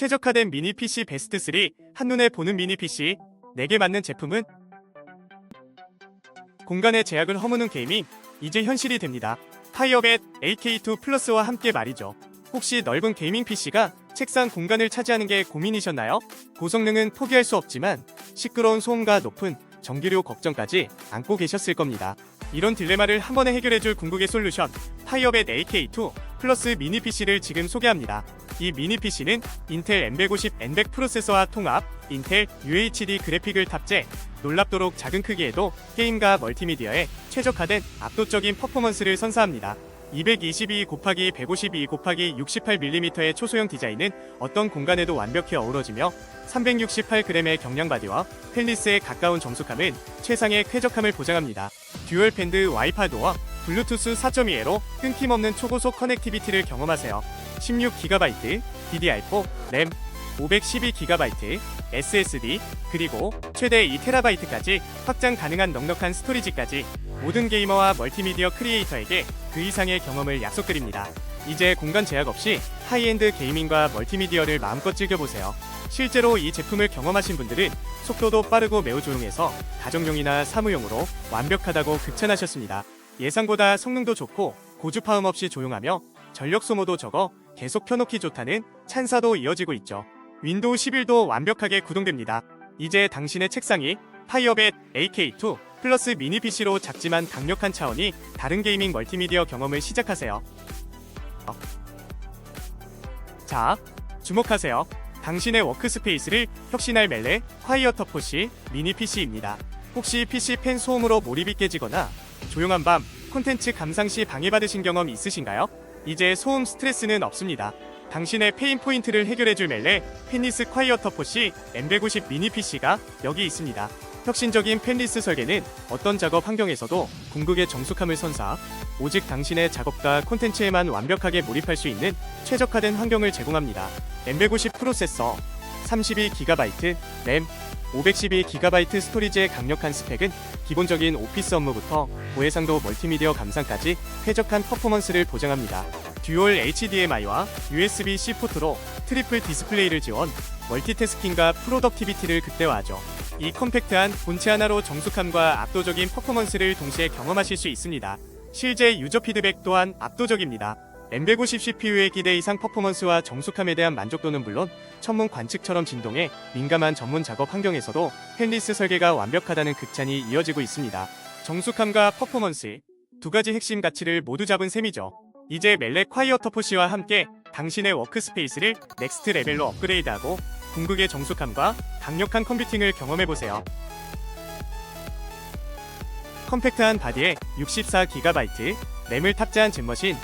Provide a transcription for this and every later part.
최적화된 미니 PC 베스트 3 한눈에 보는 미니 PC 내게 맞는 제품은 공간의 제약을 허무는 게이밍 이제 현실이 됩니다. 파이어벳 AK2 플러스와 함께 말이죠. 혹시 넓은 게이밍 PC가 책상 공간을 차지하는 게 고민이셨나요? 고성능은 포기할 수 없지만 시끄러운 소음과 높은 전기료 걱정까지 안고 계셨을 겁니다. 이런 딜레마를 한 번에 해결해줄 궁극의 솔루션 파이어벳 AK2 플러스 미니 PC를 지금 소개합니다. 이 미니 PC는 인텔 M150 N100 프로세서와 통합, 인텔 UHD 그래픽을 탑재, 놀랍도록 작은 크기에도 게임과 멀티미디어에 최적화된 압도적인 퍼포먼스를 선사합니다. 222 곱하기 152 곱하기 68mm의 초소형 디자인은 어떤 공간에도 완벽히 어우러지며 368g의 경량 바디와 펠리스에 가까운 정숙함은 최상의 쾌적함을 보장합니다. 듀얼 밴드 와이파이 도어, 블루투스 4.2로 끊김없는 초고속 커넥티비티를 경험하세요. 16GB, DDR4, 램, 512GB, SSD, 그리고 최대 2TB까지 확장 가능한 넉넉한 스토리지까지 모든 게이머와 멀티미디어 크리에이터에게 그 이상의 경험을 약속드립니다. 이제 공간 제약 없이 하이엔드 게이밍과 멀티미디어를 마음껏 즐겨보세요. 실제로 이 제품을 경험하신 분들은 속도도 빠르고 매우 조용해서 가정용이나 사무용으로 완벽하다고 극찬하셨습니다. 예상보다 성능도 좋고 고주파음 없이 조용하며 전력 소모도 적어 계속 켜놓기 좋다는 찬사도 이어지고 있죠. 윈도우 11도 완벽하게 구동됩니다. 이제 당신의 책상이 파이어벳 AK2 플러스 미니 PC로 작지만 강력한 차원이 다른 게이밍 멀티미디어 경험을 시작하세요. 자, 주목하세요. 당신의 워크스페이스를 혁신할 멜레 콰이어터 포시 미니 PC입니다. 혹시 PC 팬 소음으로 몰입이 깨지거나 조용한 밤 콘텐츠 감상 시 방해받으신 경험 있으신가요? 이제 소음 스트레스는 없습니다. 당신의 페인 포인트를 해결해줄 멜레 펜리스 콰이어터 포시 M150 미니 PC가 여기 있습니다. 혁신적인 펜리스 설계는 어떤 작업 환경에서도 궁극의 정숙함을 선사, 오직 당신의 작업과 콘텐츠에만 완벽하게 몰입할 수 있는 최적화된 환경을 제공합니다. M150 프로세서, 32GB 램, 512GB 스토리지의 강력한 스펙은 기본적인 오피스 업무부터 고해상도 멀티미디어 감상까지 쾌적한 퍼포먼스를 보장합니다. 듀얼 HDMI와 USB-C 포트로 트리플 디스플레이를 지원, 멀티태스킹과 프로덕티비티를 극대화하죠. 이 컴팩트한 본체 하나로 정숙함과 압도적인 퍼포먼스를 동시에 경험하실 수 있습니다. 실제 유저 피드백 또한 압도적입니다. M150 CPU의 기대 이상 퍼포먼스와 정숙함에 대한 만족도는 물론 천문 관측처럼 진동에 민감한 전문 작업 환경에서도 펜리스 설계가 완벽하다는 극찬이 이어지고 있습니다. 정숙함과 퍼포먼스 두 가지 핵심 가치를 모두 잡은 셈이죠. 이제 멜레 콰이어터 포시와 함께 당신의 워크스페이스를 넥스트 레벨로 업그레이드하고 궁극의 정숙함과 강력한 컴퓨팅을 경험해보세요. 컴팩트한 바디에 64GB, 램을 탑재한 젠머신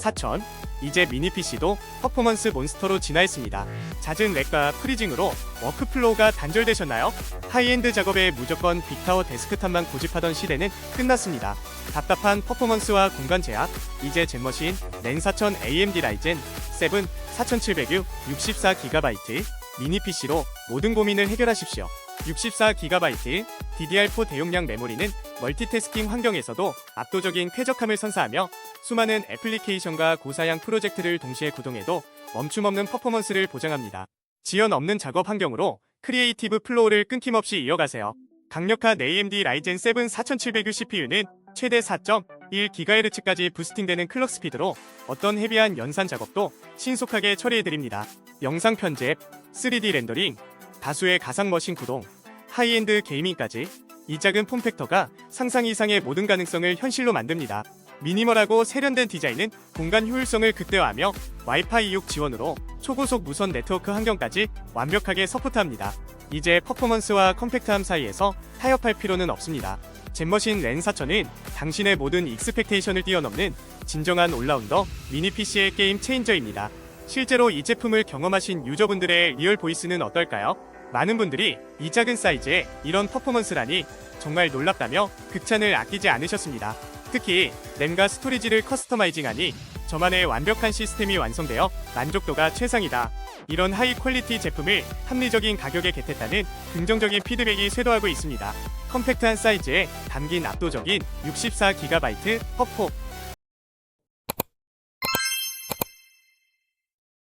렌 4000, 이제 미니 PC도 퍼포먼스 몬스터로 진화했습니다. 잦은 렉과 프리징으로 워크플로우가 단절되셨나요? 하이엔드 작업에 무조건 빅타워 데스크탑만 고집하던 시대는 끝났습니다. 답답한 퍼포먼스와 공간 제약, 이제 젠머신 렌4000 AMD 라이젠 7 4700U 64GB 미니 PC로 모든 고민을 해결하십시오. 64GB DDR4 대용량 메모리는 멀티태스킹 환경에서도 압도적인 쾌적함을 선사하며 수많은 애플리케이션과 고사양 프로젝트를 동시에 구동해도 멈춤없는 퍼포먼스를 보장합니다. 지연 없는 작업 환경으로 크리에이티브 플로우를 끊김없이 이어가세요. 강력한 AMD 라이젠 7 4700U CPU는 최대 4.1GHz까지 부스팅되는 클럭 스피드로 어떤 헤비한 연산 작업도 신속하게 처리해드립니다. 영상 편집, 3D 렌더링, 다수의 가상 머신 구동, 하이엔드 게이밍까지 이 작은 폼팩터가 상상 이상의 모든 가능성을 현실로 만듭니다. 미니멀하고 세련된 디자인은 공간 효율성을 극대화하며 와이파이 6 지원으로 초고속 무선 네트워크 환경까지 완벽하게 서포트합니다. 이제 퍼포먼스와 컴팩트함 사이에서 타협할 필요는 없습니다. 젠머신 렌 4000은 당신의 모든 익스펙테이션을 뛰어넘는 진정한 올라운더 미니 PC의 게임 체인저입니다. 실제로 이 제품을 경험하신 유저분들의 리얼 보이스는 어떨까요? 많은 분들이 이 작은 사이즈에 이런 퍼포먼스라니 정말 놀랍다며 극찬을 아끼지 않으셨습니다. 특히 램과 스토리지를 커스터마이징하니 저만의 완벽한 시스템이 완성되어 만족도가 최상이다. 이런 하이 퀄리티 제품을 합리적인 가격에 겟했다는 긍정적인 피드백이 쇄도하고 있습니다. 컴팩트한 사이즈에 담긴 압도적인 64GB 퍼포